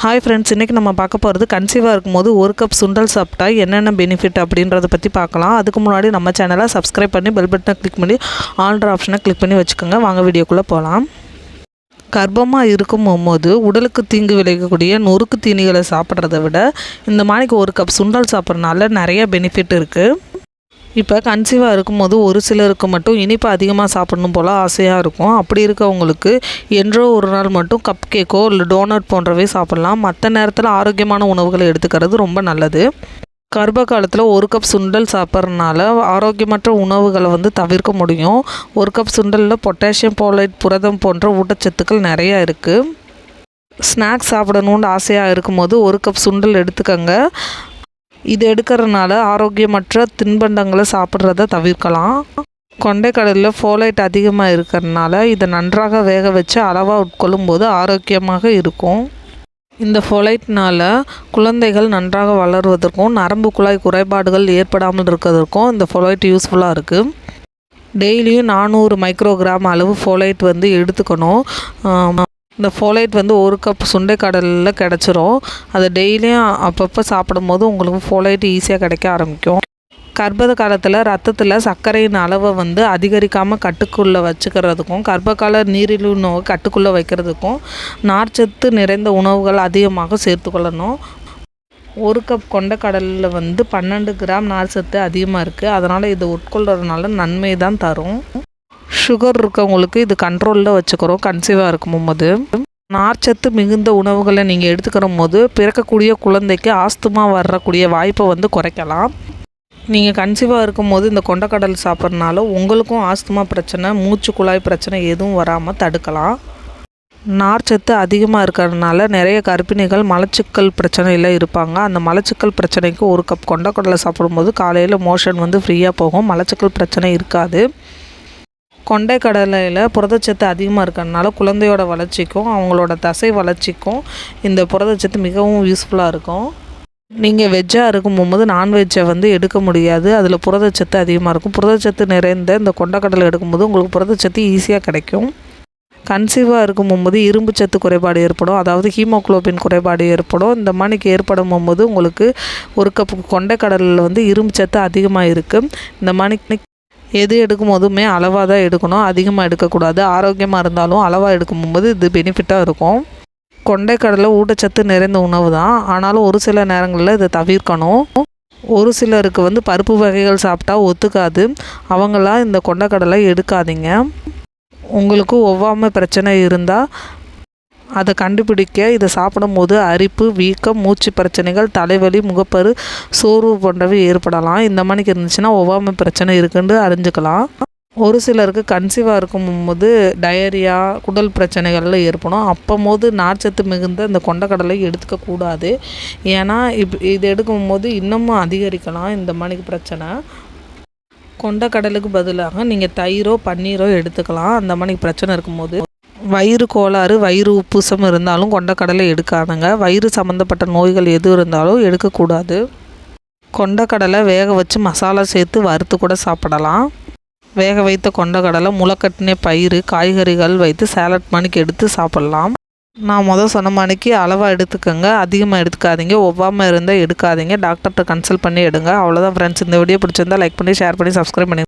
Hi friends இன்றைக்கி நம்ம பார்க்க போகிறது கன்சீவாக இருக்கும்போது ஒரு கப் சுண்டல் சாப்பிட்டா என்னென்ன பெனிஃபிட் அப்படின்றத பற்றி பார்க்கலாம். அதுக்கு முன்னாடி நம்ம சேனலை சப்ஸ்கிரைப் பண்ணி பெல் பட்டனை கிளிக் பண்ணி ஆல்ட்ரு ஆப்ஷனை கிளிக் பண்ணி வச்சுக்கோங்க. வாங்க வீடியோக்குள்ளே போகலாம் கர்ப்பமாக இருக்கும் போது உடலுக்கு தீங்கு விளைவிக்கக்கூடிய நொறுக்கு தீனிகளை சாப்பிட்றத விட இந்த மாதிரிக்கு ஒரு கப் சுண்டல் சாப்பிட்றதுனால நிறைய பெனிஃபிட் இருக்குது இப்போ கன்சீவாக இருக்கும்போது ஒரு சிலருக்கு மட்டும் இனிப்பு அதிகமாக சாப்பிடணும் போல் ஆசையாக இருக்கும். அப்படி இருக்கவங்களுக்கு என்றோ ஒரு நாள் மட்டும் கப் கேக்கோ இல்லை டோனட் போன்றவை சாப்பிட்லாம். மற்ற நேரத்தில் ஆரோக்கியமான உணவுகளை எடுத்துக்கிறது ரொம்ப நல்லது. கர்ப்ப காலத்தில் ஒரு கப் சுண்டல் சாப்பிட்றதுனால ஆரோக்கியமற்ற உணவுகளை வந்து தவிர்க்க முடியும். ஒரு கப் சுண்டலில் பொட்டாசியம் போலைட் புரதம் போன்ற ஊட்டச்சத்துக்கள் நிறையா இருக்குது ஸ்நாக்ஸ் சாப்பிடணுன்னு ஆசையாக இருக்கும்போது ஒரு கப் சுண்டல் எடுத்துக்கோங்க. இது எடுக்கிறதுனால ஆரோக்கியமற்ற தின்பண்டங்களை சாப்பிட்றத தவிர்க்கலாம். கொண்டைக்கடலில் ஃபோலைட் அதிகமாக இருக்கிறதுனால இதை நன்றாக வேக வச்சு அளவாக உட்கொள்ளும் போது ஆரோக்கியமாக இருக்கும். இந்த ஃபோலைட்னால் குழந்தைகள் நன்றாக வளருவதற்கும் நரம்பு குழாய் குறைபாடுகள் ஏற்படாமல் இருக்கிறதுக்கும் இந்த ஃபோலைட் யூஸ்ஃபுல்லாக இருக்குது டெய்லியும் நானூறு மைக்ரோகிராம் அளவு ஃபோலைட் வந்து எடுத்துக்கணும். இந்த ஃபோலைட் வந்து ஒரு கப் சுண்டைக்கடலில் கிடச்சிரும். அதை டெய்லியும் அப்பப்போ சாப்பிடும் போது உங்களுக்கு ஃபோலைட் ஈஸியாக கிடைக்க ஆரம்பிக்கும். கர்ப்பத காலத்தில் ரத்தத்தில் சர்க்கரையின் அளவை வந்து அதிகரிக்காமல் கட்டுக்குள்ளே வச்சுக்கிறதுக்கும் கர்ப்பகால நீரிழிவு நோய் கட்டுக்குள்ளே வைக்கிறதுக்கும் நார்ச்சத்து நிறைந்த உணவுகள் அதிகமாக சேர்த்துக்கொள்ளணும் ஒரு கப் கொண்ட கடலில் வந்து பன்னெண்டு கிராம் நார் சத்து அதிகமாக இருக்குது அதனால் இதை உட்கொள்கிறதுனால நன்மை தான் தரும். சுகர் இருக்கவங்களுக்கு இது கண்ட்ரோலில் வச்சுக்கிறோம். கன்சீவாக இருக்கும் போது நார்ச்சத்து மிகுந்த உணவுகளை நீங்கள் எடுத்துக்கிற போது பிறக்கக்கூடிய குழந்தைக்கு ஆஸ்துமா வரக்கூடிய வாய்ப்பை வந்து குறைக்கலாம். நீங்கள் கன்சீவாக இருக்கும் போது இந்த கொண்டக்கடல் சாப்பிட்றதுனால உங்களுக்கும் ஆஸ்துமா பிரச்சனை மூச்சு குழாய் பிரச்சனை எதுவும் வராமல் தடுக்கலாம். நார்ச்சத்து அதிகமாக இருக்கிறதுனால நிறைய கர்ப்பிணிகள் மலச்சிக்கல் பிரச்சனையில் இருப்பாங்க. அந்த மலச்சிக்கல் பிரச்சனைக்கு ஒரு கப் கொண்டக்கடலை சாப்பிடும்போது காலையில் மோஷன் வந்து ஃப்ரீயாக போகும். மலச்சிக்கல் பிரச்சனை இருக்காது. கொண்டை கடலையில் புரதச்சத்து அதிகமாக இருக்கிறதுனால குழந்தையோட வளர்ச்சிக்கும் அவங்களோட தசை வளர்ச்சிக்கும் இந்த புரதச்சத்து மிகவும் யூஸ்ஃபுல்லாக இருக்கும். நீங்கள் வெஜ்ஜாக இருக்கும் நான்வெஜ்ஜை வந்து எடுக்க முடியாது. அதில் புரதச்சத்து அதிகமாக இருக்கும். புரதச்சத்து நிறைந்த இந்த கொண்டக்கடலை எடுக்கும்போது உங்களுக்கு புரதச்சத்து ஈஸியாக கிடைக்கும். கன்சீவாக இருக்கும் போகும்போது இரும்பு சத்து குறைபாடு ஏற்படும். அதாவது ஹீமோக்ளோபின் குறைபாடு ஏற்படும். இந்த மாதிரிக்கு ஏற்படும் போது உங்களுக்கு ஒரு கப்பு கொண்டைக்கடலில் வந்து இரும்பு சத்து அதிகமாக இருக்குது இந்த மாதிரி எது எடுக்கும் போதுமே அளவாக தான் எடுக்கணும். அதிகமாக எடுக்கக்கூடாது. ஆரோக்கியமாக இருந்தாலும் அளவாக எடுக்கும்போது இது பெனிஃபிட்டாக இருக்கும். கொண்டைக்கடலை ஊட்டச்சத்து நிறைந்த உணவு தான். ஆனாலும் ஒரு சில நேரங்களில் இதை தவிர்க்கணும். ஒரு சிலருக்கு வந்து பருப்பு வகைகள் சாப்பிட்டா ஒத்துக்காது. அவங்களாம் இந்த கொண்டைக்கடலை எடுக்காதீங்க. உங்களுக்கு ஒவ்வாமை பிரச்சனை இருந்தால் அதை கண்டுபிடிக்க இதை சாப்பிடும்போது அரிப்பு வீக்கம் மூச்சு பிரச்சனைகள் தலைவலி முகப்பரு சோர்வு போன்றவை ஏற்படலாம். இந்த மாதிரிக்கு இருந்துச்சுன்னா ஒவ்வாமை பிரச்சனை இருக்குன்னு அறிஞ்சுக்கலாம். ஒரு சிலருக்கு கன்சீவாக இருக்கும்போது டயரியா குடல் பிரச்சனைகள்லாம் ஏற்படும். அப்போம்போது நார்ச்சத்து மிகுந்த இந்த கொண்டக்கடலை எடுத்துக்கக்கூடாது ஏன்னா இப் இது எடுக்கும்போது இன்னமும் அதிகரிக்கலாம் இந்த மாதிரிக்கு பிரச்சனை. கொண்டக்கடலுக்கு பதிலாக நீங்கள் தயிரோ பன்னீரோ எடுத்துக்கலாம். அந்த மாதிரி பிரச்சனை இருக்கும்போது. வயிறு கோளாறு வயிறு உப்புசம் இருந்தாலும் கொண்டக்கடலை எடுக்காதுங்க. வயிறு சம்மந்தப்பட்ட நோய்கள் எது இருந்தாலும் எடுக்கக்கூடாது. கொண்டக்கடலை வேக வச்சு மசாலா சேர்த்து வறுத்து கூட சாப்பிடலாம். வேக வைத்த கொண்டக்கடலை முளைக்கட்டின பயிறு காய்கறிகள் வைத்து சேலட் மணிக்கு எடுத்து சாப்பிட்லாம். நான் முதல் சொன்ன மணிக்கு அளவாக எடுத்துக்கோங்க. அதிகமாக எடுத்துக்காதீங்க. ஒவ்வாமல் இருந்தால் எடுக்காதீங்க. டாக்டர்கிட்ட கன்சல்ட் பண்ணி எடுங்க. அவ்வளோதான் ஃப்ரெண்ட்ஸ் இந்த வீடியோ பிடிச்சிருந்தா லைக் பண்ணி ஷேர் பண்ணி சப்ஸ்கிரைப் பண்ணி